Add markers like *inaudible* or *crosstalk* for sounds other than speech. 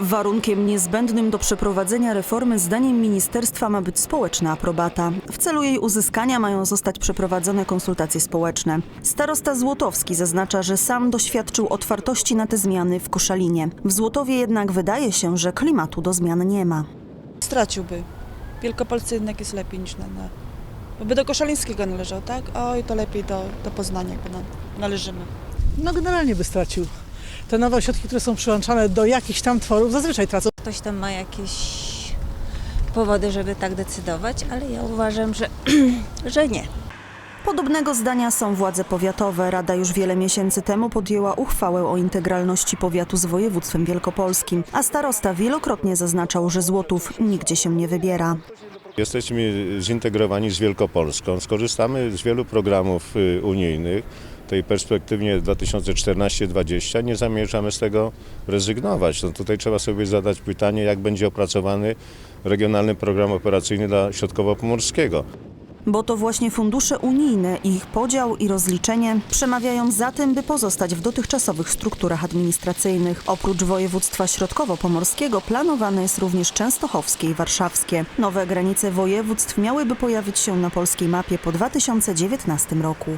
Warunkiem niezbędnym do przeprowadzenia reformy zdaniem ministerstwa ma być społeczna aprobata. W celu jej uzyskania mają zostać przeprowadzone konsultacje społeczne. Starosta Złotowski zaznacza, że sam doświadczył otwartości na te zmiany w Koszalinie. W Złotowie jednak wydaje się, że klimatu do zmian nie ma. straciłby. W Wielkopolsce jednak jest lepiej niż na, na bo by do Koszalińskiego należał, tak? Oj, to lepiej do, do Poznania jakby na, należymy. No generalnie by stracił. Te nowe ośrodki, które są przyłączane do jakichś tam tworów, zazwyczaj tracą. Ktoś tam ma jakieś powody, żeby tak decydować, ale ja uważam, że, *clears throat* że nie. Podobnego zdania są władze powiatowe. Rada już wiele miesięcy temu podjęła uchwałę o integralności powiatu z województwem wielkopolskim, a starosta wielokrotnie zaznaczał, że Złotów nigdzie się nie wybiera. Jesteśmy zintegrowani z Wielkopolską. Skorzystamy z wielu programów y, unijnych. Tej perspektywie 2014-2020 nie zamierzamy z tego rezygnować. No tutaj trzeba sobie zadać pytanie, jak będzie opracowany regionalny program operacyjny dla Środkowo-Pomorskiego. Bo to właśnie fundusze unijne, ich podział i rozliczenie przemawiają za tym, by pozostać w dotychczasowych strukturach administracyjnych. Oprócz województwa środkowo-pomorskiego planowane jest również częstochowskie i warszawskie. Nowe granice województw miałyby pojawić się na polskiej mapie po 2019 roku.